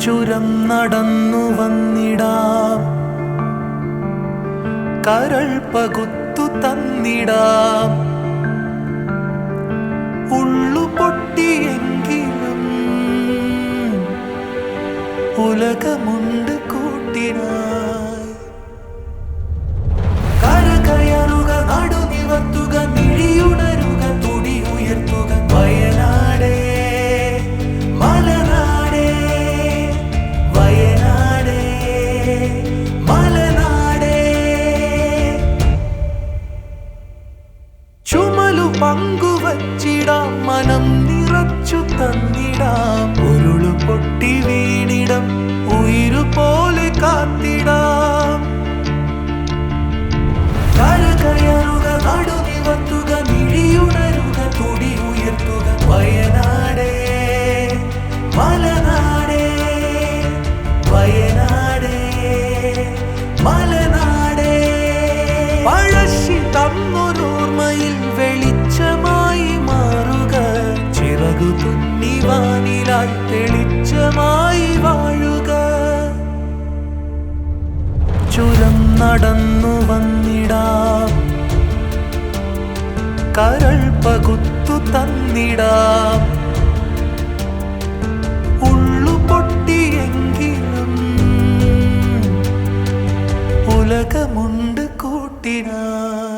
ചുരം നടന്നു വന്നിടാം. കരൾ പകുത്തു തന്നിടാം. ഉള്ളു പൊട്ടിയെങ്കിലും ഉലകമുണ്ട് കൂട്ടിനായി പങ്കുവച്ചിടാം മനം നിറച്ചു തന്നിടാം. ഉരുളു പൊട്ടി വീണിടം ഉയിരു പോലെ കാത്തിടാം. കരകയറുക നടുനിവർത്തുക മിഴിയുണരുക തുടി ഉയർത്തുക വയനാടേ മലനാടേ വയനാടേ മലനാടേ. പഴശ്ശി തന്നൊരോർമ്മയിൽ വെളിച്ചമായി ചിറകു തുന്നിവാനിലായി തെളിച്ചമായി വാഴുക. ചുരം നടന്നു വന്നിടാം. കരൾ പകുത്തു തന്നിടാം. ഉള്ളു പൊട്ടിയെങ്കിലും ഉലകമുണ്ട് കൂട്ടിനായി